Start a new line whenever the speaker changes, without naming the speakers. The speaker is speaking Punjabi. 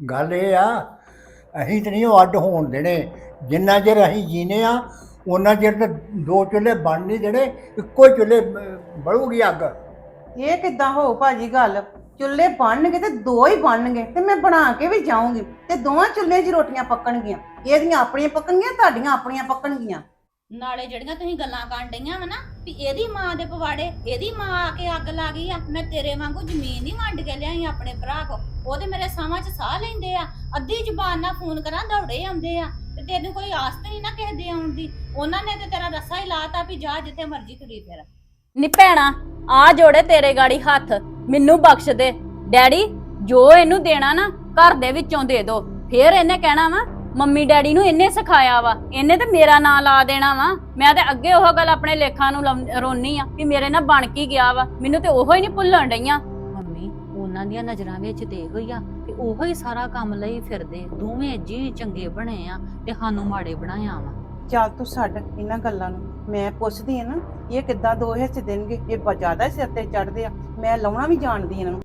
ਗੱਲ ਇਹ ਆ ਅਸੀਂ ਤੇ ਨਹੀਂ ਉਹ ਅੱਡ ਹੋਣ ਦੇਣੇ। ਜਿੰਨਾ ਚਿਰ ਅਸੀਂ ਜੀਨੇ ਆ ਉਹਨਾਂ ਚਿਰ ਤੇ ਦੋ ਚੁੱਲ੍ਹੇ ਬਣ ਨਹੀਂ ਦੇਣੇ ਇੱਕੋ ਹੀ ਚੁੱਲ੍ਹੇ ਅਹ, ਬਲੂਗੀ ਅੱਗ।
ਇਹ ਕਿੱਦਾਂ ਹੋਊ ਭਾਜੀ ਗੱਲ? ਚੁੱਲ੍ਹੇ ਬਣਨਗੇ ਤੇ ਦੋ ਹੀ ਬਣਨਗੇ ਤੇ ਮੈਂ ਬਣਾ ਕੇ ਵੀ ਜਾਊਂਗੀ ਤੇ ਦੋਵਾਂ ਚੁੱਲ੍ਹੇ 'ਚ ਰੋਟੀਆਂ ਪੱਕਣਗੀਆਂ। ਇਹਦੀਆਂ ਆਪਣੀਆਂ ਪੱਕਣਗੀਆਂ ਤੁਹਾਡੀਆਂ ਆਪਣੀਆਂ ਪੱਕਣਗੀਆਂ।
ਨਾਲੇ ਜਿਹੜੀਆਂ ਤੁਸੀਂ ਗੱਲਾਂ ਕਰਨ ਡਈਆਂ ਵਾ ਨਾ ਵੀ ਇਹਦੀ ਮਾਂ ਦੇ ਪਵਾੜੇ, ਇਹਦੀ ਮਾਂ ਆ ਕੇ ਅੱਗ ਲਾ ਗਈ ਆ। ਮੈਂ ਤੇਰੇ ਵਾਂਗੂ ਜ਼ਮੀਨ ਨਹੀਂ ਵੰਡ ਕੇ ਲਿਆਈ ਆਪਣੇ ਭਰਾ ਕੋ। ਉਹ ਤੇ ਮੇਰੇ ਸਾਹਾਂ 'ਚ ਸਾਹ ਲੈਂਦੇ ਆ। ਅੱਧੀ ਜ਼ੁਬਾਨ ਨਾਲ ਫੋਨ ਕਰਾਂ, ਦੌੜੇ ਆਉਂਦੇ ਆ। ਤੇ ਤੈਨੂੰ ਕੋਈ ਆਸ ਤੇ ਨਹੀਂ ਨਾ ਕਿਸੇ ਦੇ ਆਉਣ ਦੀ। ਉਹਨਾਂ ਨੇ ਤੇ ਤੇਰਾ ਰੱਸਾ ਹੀ ਲਾਤਾ ਵੀ ਜਾ ਜਿੱਥੇ ਮਰਜ਼ੀ ਤੁਰੀ ਫਿਰ।
ਨੀ ਭੈਣਾ, ਆ ਜੋੜੇ ਤੇਰੇ ਗਾੜੀ ਹੱਥ। ਮੈਨੂੰ ਬਖਸ਼ ਦੇ। ਡੈਡੀ, ਜੋ ਇਹਨੂੰ ਦੇਣਾ ਨਾ, ਘਰ ਦੇ ਵਿੱਚੋਂ ਦੇ ਦੋ। ਫੇਰ ਇਹਨੇ ਕਹਿਣਾ ਵਾ ਮੰਮੀ ਡੈਡੀ ਨੂੰ ਇਹਨੇ ਸਿਖਾਇਆ ਵਾ। ਇਹਨੇ ਤੇ ਮੇਰਾ ਨਾਂ ਲਾ ਦੇਣਾ ਵਾ। ਮੈਂ ਤੇ ਅੱਗੇ ਉਹ ਗੱਲ ਆਪਣੇ ਲੇਖਾਂ ਨੂੰ ਲਾਉਂ- ਰੋਨੀ ਆ ਵੀ ਮੇਰੇ ਨਾਲ ਬਣ ਕੀ ਗਿਆ ਵਾ। ਮੈਨੂੰ ਤੇ ਉਹੋ ਹੀ ਨਹੀਂ ਭੁੱਲਣ ਡਈਆਂ।
ਮੰਮੀ ਉਹਨਾਂ ਦੀਆਂ ਨਜ਼ਰਾਂ ਵਿੱਚ ਤੇ ਇਹੋ ਹੀ ਆ ਕਿ ਉਹੋ ਹੀ ਸਾਰਾ ਕੰਮ ਲਈ ਫਿਰਦੇ ਦੋਵੇਂ ਜੀ ਚੰਗੇ ਬਣੇ ਆ ਤੇ ਸਾਨੂੰ ਮਾੜੇ ਬਣਾਇਆ ਵਾ।
ਚੱਲ ਤੂੰ ਛੱਡ ਇਹਨਾਂ ਗੱਲਾਂ ਨੂੰ। ਮੈਂ ਪੁੱਛਦੀ ਆ ਨਾ ਇਹ ਕਿੱਦਾਂ ਦੋ ਹਿੱਸੇ ਦੇਣਗੇ? ਇਹ ਬ- ਜ਼ਿਆਦਾ ਸਿਰ ਤੇ ਚੜਦੇ ਆ। ਮੈਂ ਲਾਉਣਾ ਵੀ ਜਾਣਦੀ ਇਹਨਾਂ ਨੂੰ।